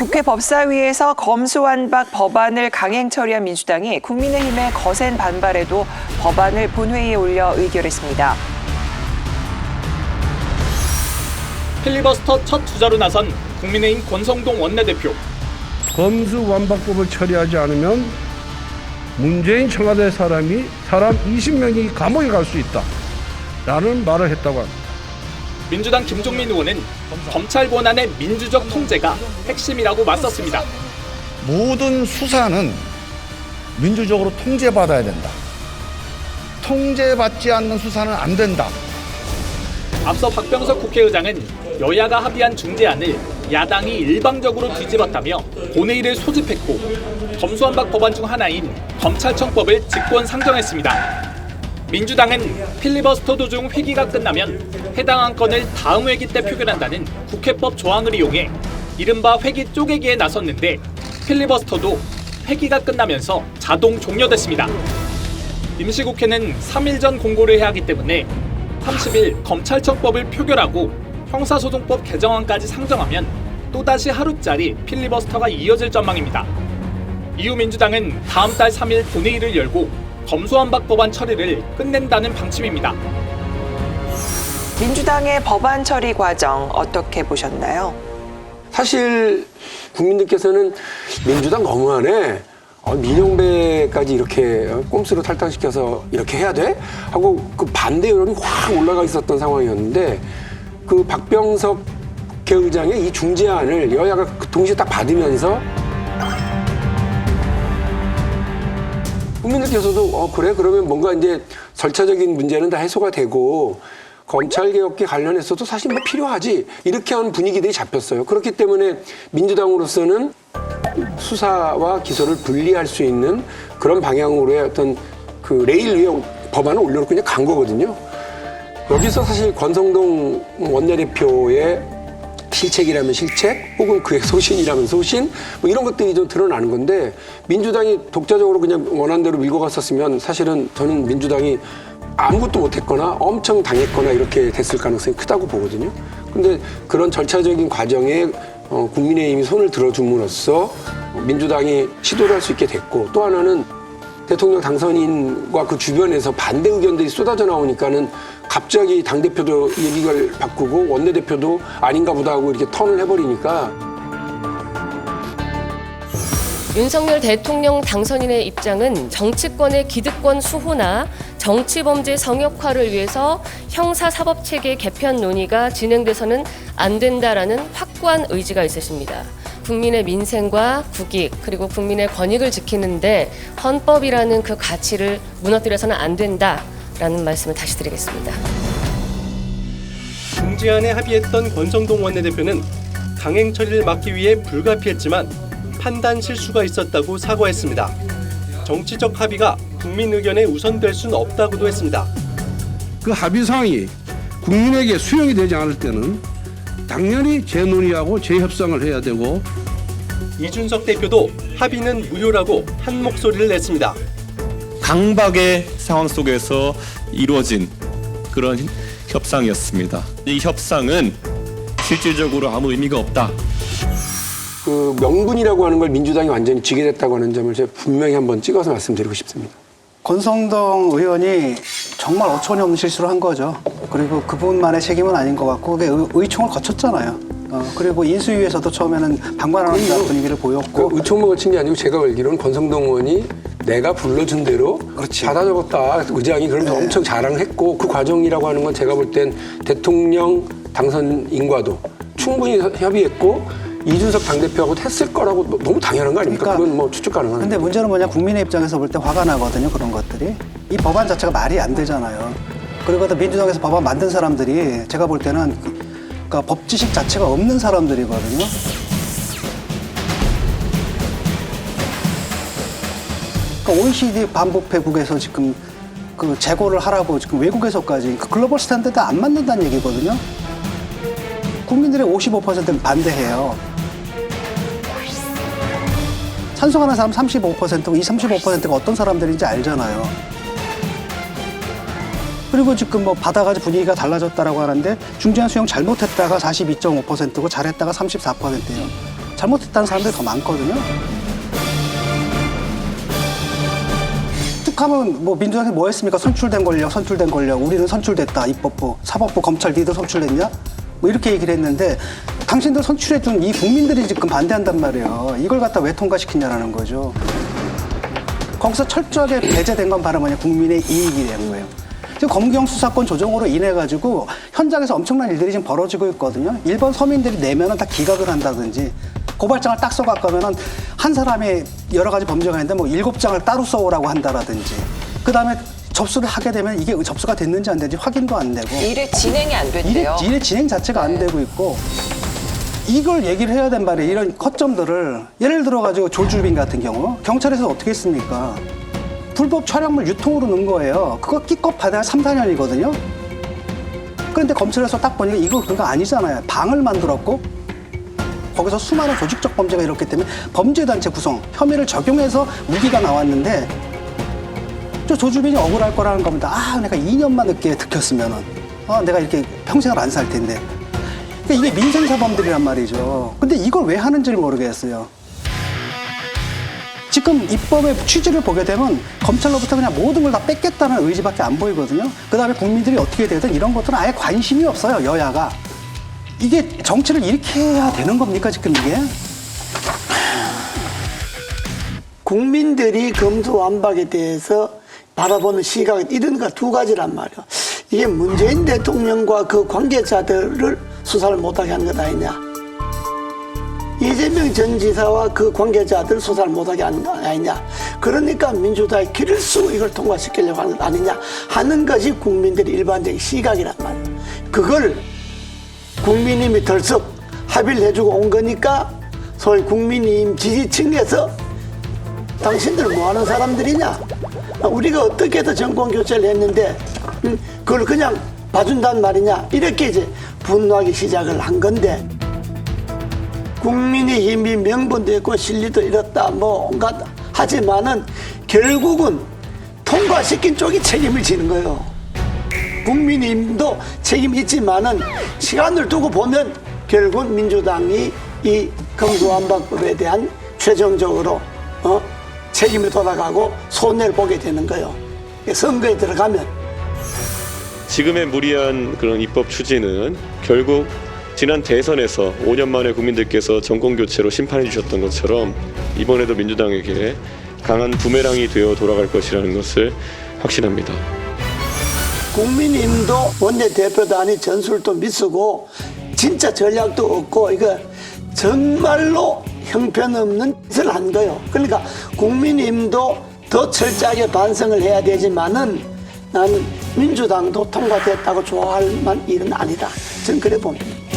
국회 법사위에서 검수완박 법안을 강행 처리한 민주당이 국민의힘의 거센 반발에도 법안을 본회의에 올려 의결했습니다. 필리버스터 첫 주자로 나선 국민의힘 권성동 원내대표. 검수완박법을 처리하지 않으면 문재인 청와대 사람이 사람 20명이 감옥에 갈 수 있다. 라는 말을 했다고 합니다. 민주당 김종민 의원은 검찰 권한의 민주적 통제가 핵심이라고 맞섰습니다. 모든 수사는 민주적으로 통제받아야 된다. 통제받지 않는 수사는 안 된다. 앞서 박병석 국회의장은 여야가 합의한 중재안을 야당이 일방적으로 뒤집었다며 본회의를 소집했고 검수완박 법안 중 하나인 검찰청법을 직권 상정했습니다. 민주당은 필리버스터 도중 회기가 끝나면 해당 안건을 다음 회기 때 표결한다는 국회법 조항을 이용해 이른바 회기 쪼개기에 나섰는데 필리버스터도 회기가 끝나면서 자동 종료됐습니다. 임시국회는 3일 전 공고를 해야 하기 때문에 30일 검찰청법을 표결하고 형사소송법 개정안까지 상정하면 또다시 하루짜리 필리버스터가 이어질 전망입니다. 이후 민주당은 다음 달 3일 본회의를 열고 검수완박 법안 처리를 끝낸다는 방침입니다. 민주당의 법안 처리 과정 어떻게 보셨나요? 사실 국민들께서는 민주당 너무하네. 어, 민영배까지 이렇게 꼼수로 탈당시켜서 이렇게 해야 돼? 하고 그 반대 여론이 확 올라가 있었던 상황이었는데 그 박병석 국회의장의 이 중재안을 여야가 그 동시에 딱 받으면서 국민들께서도 어 그래 그러면 뭔가 이제 절차적인 문제는 다 해소가 되고 검찰 개혁에 관련해서도 사실 뭐 필요하지 이렇게 하는 분위기들이 잡혔어요. 그렇기 때문에 민주당으로서는 수사와 기소를 분리할 수 있는 그런 방향으로의 어떤 그 레일 위에 법안을 올려놓고 그냥 간 거거든요. 여기서 사실 권성동 원내대표의 실책이라면 실책 혹은 그의 소신이라면 소신 뭐 이런 것들이 좀 드러나는 건데 민주당이 독자적으로 그냥 원한 대로 밀고 갔었으면 사실은 저는 민주당이 아무것도 못했거나 엄청 당했거나 이렇게 됐을 가능성이 크다고 보거든요. 근데 그런 절차적인 과정에 어, 국민의힘이 손을 들어줌으로써 민주당이 시도를 할 수 있게 됐고 또 하나는 대통령 당선인과 그 주변에서 반대 의견들이 쏟아져 나오니까는 갑자기 당대표도 얘기를 바꾸고 원내대표도 아닌가 보다 하고 이렇게 턴을 해버리니까 윤석열 대통령 당선인의 입장은 정치권의 기득권 수호나 정치범죄 성역화를 위해서 형사사법체계 개편 논의가 진행돼서는 안 된다라는 확고한 의지가 있으십니다. 국민의 민생과 국익 그리고 국민의 권익을 지키는데 헌법이라는 그 가치를 무너뜨려서는 안 된다라는 말씀을 다시 드리겠습니다. 중재안에 합의했던 권성동 원내대표는 강행 처리를 막기 위해 불가피했지만 판단 실수가 있었다고 사과했습니다. 정치적 합의가 국민 의견에 우선될 수는 없다고도 했습니다. 그 합의 사항이 국민에게 수용이 되지 않을 때는 당연히 재논의하고 재협상을 해야 되고 이준석 대표도 합의는 무효라고 한 목소리를 냈습니다. 강박의 상황 속에서 이루어진 그런 협상이었습니다. 이 협상은 실질적으로 아무 의미가 없다. 그 명분이라고 하는 걸 민주당이 완전히 쥐게 됐다고 하는 점을 제가 분명히 한번 찍어서 말씀드리고 싶습니다. 권성동 의원이 정말 어처구니 없는 실수를 한 거죠. 그리고 그분만의 책임은 아닌 것 같고 그게 의- 의총을 거쳤잖아요. 어, 그리고 인수위에서도 처음에는 방관하는 그럼요. 분위기를 보였고 그 의총목을 친게 아니고 제가 알기로는 권성동 의원이 내가 불러준 대로 그렇지. 받아 적었다 의장이 그러면서 네. 엄청 자랑했고 그 과정이라고 하는 건 제가 볼 땐 대통령 당선인과도 충분히 협의했고 이준석 당대표하고 했을 거라고 너- 너무 당연한 거 아닙니까? 그러니까 그건 뭐 추측 가능한 근데 문제는 뭐냐 국민의 입장에서 볼 때 화가 나거든요 그런 것들이 이 법안 자체가 말이 안 되잖아요 그리고 또 민주당에서 법안 만든 사람들이 제가 볼 때는 그- 그러니까 법 지식 자체가 없는 사람들이거든요. 그러니까 OECD 반부패국에서 지금 그 재고를 하라고 지금 외국에서까지 그 글로벌 스탠다드 안 맞는다는 얘기거든요. 국민들의 55%는 반대해요. 찬성하는 사람 35%고 이 35%가 어떤 사람들인지 알잖아요. 그리고 지금 뭐 받아가지고 분위기가 달라졌다라고 하는데 중재안 수용 잘못했다가 42.5%고 잘했다가 34%예요. 잘못했다는 사람들이 더 많거든요. 툭하면 뭐 민주당이 뭐 했습니까? 선출된 권력, 선출된 권력. 우리는 선출됐다. 입법부, 사법부, 검찰 니들 선출됐냐? 뭐 이렇게 얘기를 했는데 당신들 선출해준 이 국민들이 지금 반대한단 말이에요. 이걸 갖다 왜 통과시키냐라는 거죠. 거기서 철저하게 배제된 건 바로 뭐냐 국민의 이익이 된 거예요. 지금 검경 수사권 조정으로 인해 가지고 현장에서 엄청난 일들이 지금 벌어지고 있거든요. 일본 서민들이 내면은 다 기각을 한다든지 고발장을 딱 써갖고 하면은 한 사람이 여러 가지 범죄가 있는데 뭐 일곱 장을 따로 써오라고 한다라든지 그 다음에 접수를 하게 되면 이게 접수가 됐는지 안 됐는지 확인도 안 되고 일의 진행이 안 일의, 된대요. 일의 진행 자체가 안 되고 있고 이걸 얘기를 해야 된 말이에요. 이런 허점들을 예를 들어 가지고 조주빈 같은 경우 경찰에서 어떻게 했습니까? 불법 촬영물 유통으로 넣은 거예요. 그거 끼껏 받아야 3, 4년이거든요. 그런데 검찰에서 딱 보니까 이거 그거 아니잖아요. 방을 만들었고 거기서 수많은 조직적 범죄가 일었기 때문에 범죄단체 구성 혐의를 적용해서 무기가 나왔는데 저 조주빈이 억울할 거라는 겁니다. 아, 내가 2년만 늦게 들켰으면은, 아, 내가 이렇게 평생을 안 살 텐데. 그러니까 이게 민생사범들이란 말이죠. 근데 이걸 왜 하는지를 모르겠어요. 지금 입법의 취지를 보게 되면 검찰로부터 그냥 모든 걸 다 뺏겠다는 의지밖에 안 보이거든요. 그 다음에 국민들이 어떻게 되든 이런 것들은 아예 관심이 없어요, 여야가. 이게 정치를 이렇게 해야 되는 겁니까, 지금 이게? 국민들이 검수완박에 대해서 바라보는 시각은 이런 거 두 가지란 말이야. 이게 문재인 대통령과 그 관계자들을 수사를 못하게 하는 것 아니냐. 이재명 전 지사와 그 관계자들 수사를 못하게 하는 거 아니냐. 그러니까 민주당이 길을 쓰고 이걸 통과시키려고 하는 것 아니냐 하는 것이 국민들의 일반적인 시각이란 말이야. 그걸 국민님이 덜썩 합의를 해주고 온 거니까 소위 국민님 지지층에서 당신들 뭐 하는 사람들이냐? 우리가 어떻게 해서 정권 교체를 했는데 음, 그걸 그냥 봐준단 말이냐? 이렇게 이제 분노하기 시작을 한 건데 국민의 힘이 명분도 있고 실리도 잃었다 뭐 온갖 하지만은 결국은 통과시킨 쪽이 책임을 지는 거예요. 국민힘도 책임이 있지만은 시간을 두고 보면 결국 민주당이 이 검수완박법에 대한 최종적으로 어? 책임이 돌아가고 손해를 보게 되는 거예요. 선거에 들어가면 지금의 무리한 그런 입법 추진은 결국 지난 대선에서 5년 만에 국민들께서 정권 교체로 심판해 주셨던 것처럼 이번에도 민주당에게 강한 부메랑이 되어 돌아갈 것이라는 것을 확신합니다. 국민힘도 원내대표도 아닌 전술도 미쓰고 진짜 전략도 없고 이거 정말로 형편없는 짓을 한 거예요. 그러니까 국민힘도 더 철저하게 반성을 해야 되지만은 나는 민주당도 통과됐다고 좋아할 만 일은 아니다. 저는 그래 봅니다.